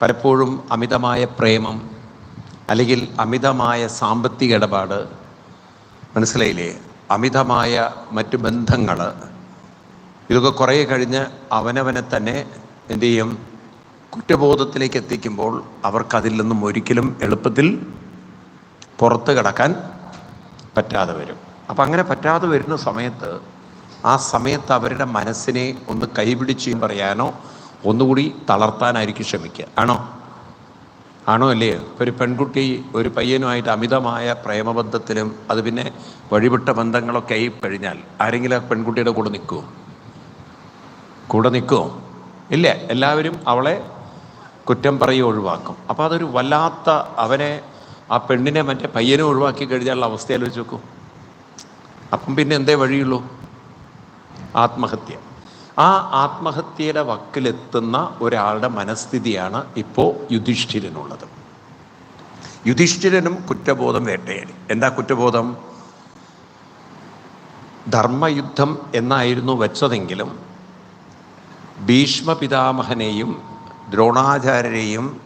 പലപ്പോഴും അമിതമായ പ്രേമം അല്ലെങ്കിൽ അമിതമായ സാമ്പത്തിക ഇടപാട് മനസ്സിലായില്ലേ? അമിതമായ മറ്റ് ബന്ധങ്ങൾ ഇതൊക്കെ കുറേ കഴിഞ്ഞ് അവനവനെ തന്നെ എന്തു ചെയ്യും? കുറ്റബോധത്തിലേക്ക് എത്തിക്കുമ്പോൾ അവർക്കതിൽ നിന്നും ഒരിക്കലും എളുപ്പത്തിൽ പുറത്ത് കിടക്കാൻ പറ്റാതെ വരും. അപ്പം അങ്ങനെ പറ്റാതെ വരുന്ന സമയത്ത് ആ സമയത്ത് അവരുടെ മനസ്സിനെ ഒന്ന് കൈപിടിച്ച് പറയാനോ ഒന്നുകൂടി തളർത്താനായിരിക്കും ശ്രമിക്കുക. ആണോ? ആണോ അല്ലേ ഒരു പെൺകുട്ടി ഒരു പയ്യനുമായിട്ട് അമിതമായ പ്രേമബന്ധത്തിലും അത് പിന്നെ വഴിവിട്ട ബന്ധങ്ങളൊക്കെ ആയി കഴിഞ്ഞാൽ ആരെങ്കിലും ആ പെൺകുട്ടിയുടെ കൂടെ നിൽക്കുമോ കൂടെ നിൽക്കുമോ ഇല്ല. എല്ലാവരും അവളെ കുറ്റം പറയും ഒഴിവാക്കും. അപ്പോൾ അതൊരു വല്ലാത്ത അവനെ ആ പെണ്ണിനെ മറ്റേ പയ്യനെ ഒഴിവാക്കി കഴിഞ്ഞാലുള്ള അവസ്ഥ ആലോചിച്ച് നോക്കൂ. അപ്പം പിന്നെ എന്തേ വഴിയുള്ളൂ? ആത്മഹത്യ. ആ ആത്മഹത്യയുടെ വക്കിലെത്തുന്ന ഒരാളുടെ മനസ്ഥിതിയാണ് ഇപ്പോൾ യുധിഷ്ഠിരനുള്ളത്. യുധിഷ്ഠിരനും കുറ്റബോധം വേട്ടയാടി. എന്താ കുറ്റബോധം? ധർമ്മയുദ്ധം എന്നായിരുന്നു വെച്ചതെങ്കിലും ഭീഷ്മ പിതാമഹനെയും ദ്രോണാചാര്യരെയും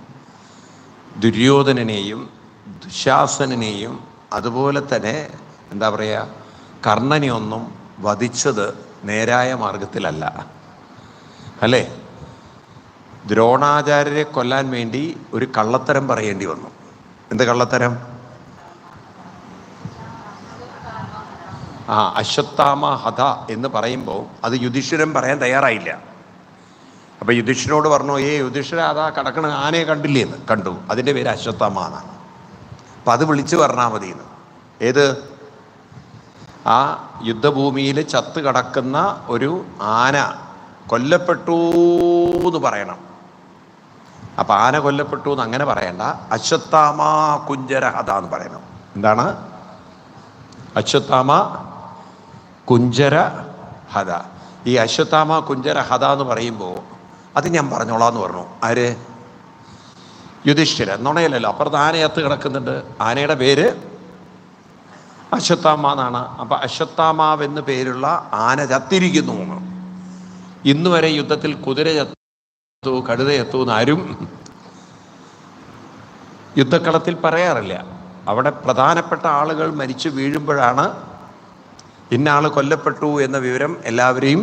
ദുര്യോധനനെയും ദുശാസനെയും അതുപോലെ തന്നെ എന്താ പറയുക കർണനെയൊന്നും വധിച്ചത് നേരായ മാർഗത്തിലല്ല അല്ലേ? ദ്രോണാചാര്യരെ കൊല്ലാൻ വേണ്ടി ഒരു കള്ളത്തരം പറയേണ്ടി വന്നു. എന്ത് കള്ളത്തരം? ആ അശ്വത്ഥാമ ഹത എന്ന് പറയുമ്പോൾ അത് യുധിഷ്ഠിരൻ പറയാൻ തയ്യാറായില്ല. അപ്പൊ യുധിഷ്ഠിരനോട് പറഞ്ഞു ഏ യുധിഷ്ഠിര അതാ കടക്കണ ആനയെ കണ്ടില്ലേ എന്ന്? കണ്ടു. അതിന്റെ പേര് അശ്വത്ഥാമ എന്നാണ്. അപ്പം അത് വിളിച്ചു പറഞ്ഞാൽ മതി എന്ന് ഏത്? ആ യുദ്ധഭൂമിയിൽ ചത്ത് കടക്കുന്ന ഒരു ആന കൊല്ലപ്പെട്ടു എന്ന് പറയണം. അപ്പൊ ആന കൊല്ലപ്പെട്ടു എന്ന് അങ്ങനെ പറയണ്ട. അശ്വത്ഥാമ കുഞ്ചര ഹത എന്ന് പറയണം. എന്താണ്? അശ്വത്ഥാമ കുഞ്ചര ഹത. ഈ അശ്വത്ഥാമ കുഞ്ചര ഹത എന്ന് പറയുമ്പോൾ അത് ഞാൻ പറഞ്ഞോളാം എന്ന് പറഞ്ഞു. ആര്? യുധിഷ്ഠിരൻ. നുണയല്ലല്ലോ. അപ്പുറത്ത് ആനയത്ത് കിടക്കുന്നുണ്ട്. ആനയുടെ പേര് അശ്വത്ഥാമ എന്നാണ് അപ്പം അശ്വത്ഥാമാവ് എന്ന് പേരുള്ള ആന ചത്തിരിക്കുന്നു. ഇന്നു വരെ യുദ്ധത്തിൽ കുതിര ചത്തു കടുത ചത്തു എന്നാരും യുദ്ധക്കളത്തിൽ പറയാറില്ല. അവിടെ പ്രധാനപ്പെട്ട ആളുകൾ മരിച്ചു വീഴുമ്പോഴാണ് ഇന്ന ആൾ കൊല്ലപ്പെട്ടു എന്ന വിവരം എല്ലാവരെയും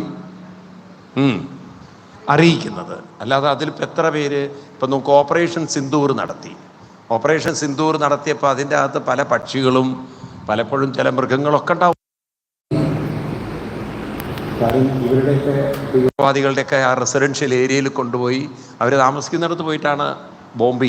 അറിയിക്കുന്നത്. അല്ലാതെ അതിലിപ്പോൾ എത്ര പേര് ഇപ്പം നമുക്ക് ഓപ്പറേഷൻ സിന്ദൂർ നടത്തി. ഓപ്പറേഷൻ സിന്ദൂർ നടത്തിയപ്പോൾ അതിന്റെ അകത്ത് പല പക്ഷികളും പലപ്പോഴും ചില മൃഗങ്ങളൊക്കെ ഉണ്ടാവും. തീവ്രവാദികളുടെയൊക്കെ ആ റെസിഡൻഷ്യൽ ഏരിയയിൽ കൊണ്ടുപോയി അവർ താമസിക്കുന്നിടത്ത് പോയിട്ടാണ് ബോംബ്